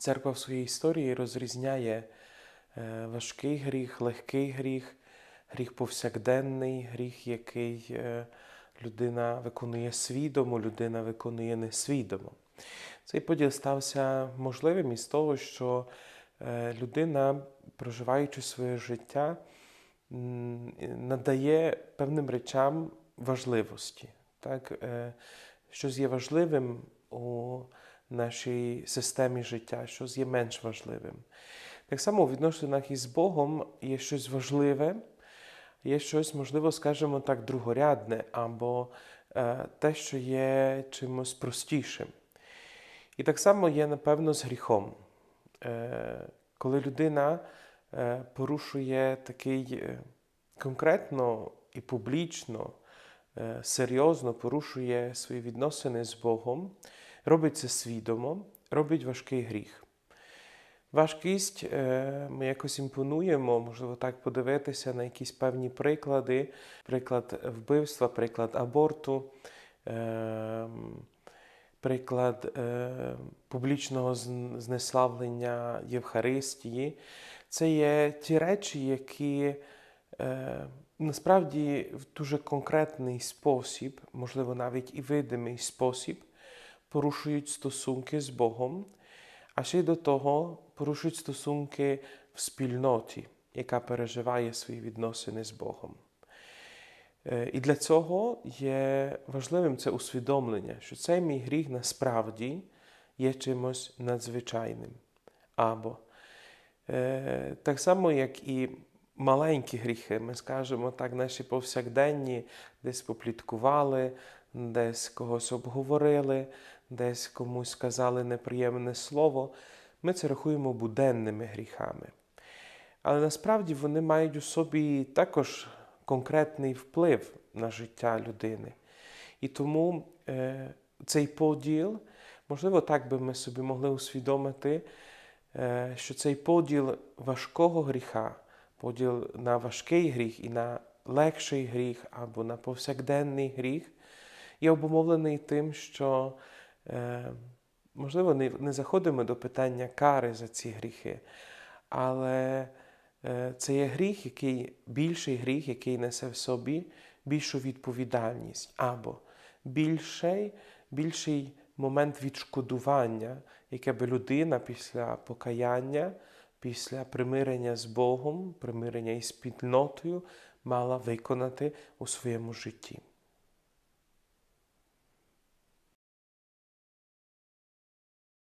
Церква в своїй історії розрізняє е, важкий гріх, легкий гріх, гріх повсякденний, гріх, який е, людина виконує свідомо, людина виконує несвідомо. Цей поділ стався можливим із того, що е, людина, проживаючи своє життя, надає певним речам важливості. Так? Щось є важливим у нашій системі життя, щось є менш важливим. Так само у відносинах із Богом є щось важливе, є щось, можливо, скажімо так, другорядне, або е, те, що є чимось простішим. І так само є, напевно, з гріхом. Е, Коли людина е, порушує такий конкретно і публічно, серйозно порушує свої відносини з Богом, робить це свідомо, робить важкий гріх. Важкість е, ми якось імпонуємо, можливо, так подивитися на якісь певні приклади, приклад вбивства, приклад аборту, е, приклад е, публічного знеславлення Євхаристії. Це є ті речі, які насправді в дуже конкретний спосіб, можливо, навіть і видимий спосіб, порушують стосунки з Богом, а ще й до того порушують стосунки в спільноті, яка переживає свої відносини з Богом. І для цього є важливим це усвідомлення, що цей мій гріх насправді є чимось надзвичайним. Або так само, як і маленькі гріхи, ми скажемо так, наші повсякденні, десь попліткували, десь когось обговорили, десь комусь сказали неприємне слово. Ми це рахуємо буденними гріхами. Але насправді вони мають у собі також конкретний вплив на життя людини. І тому е, цей поділ, можливо, так би ми собі могли усвідомити, е, що цей поділ важкого гріха, поділ на важкий гріх і на легший гріх або на повсякденний гріх, є обумовлений тим, що, можливо, не, не заходимо до питання кари за ці гріхи, але е, це є гріх, який більший гріх, який несе в собі більшу відповідальність, або більший, більший момент відшкодування, яке би людина після покаяння, після примирення з Богом, примирення із спільнотою мала виконати у своєму житті.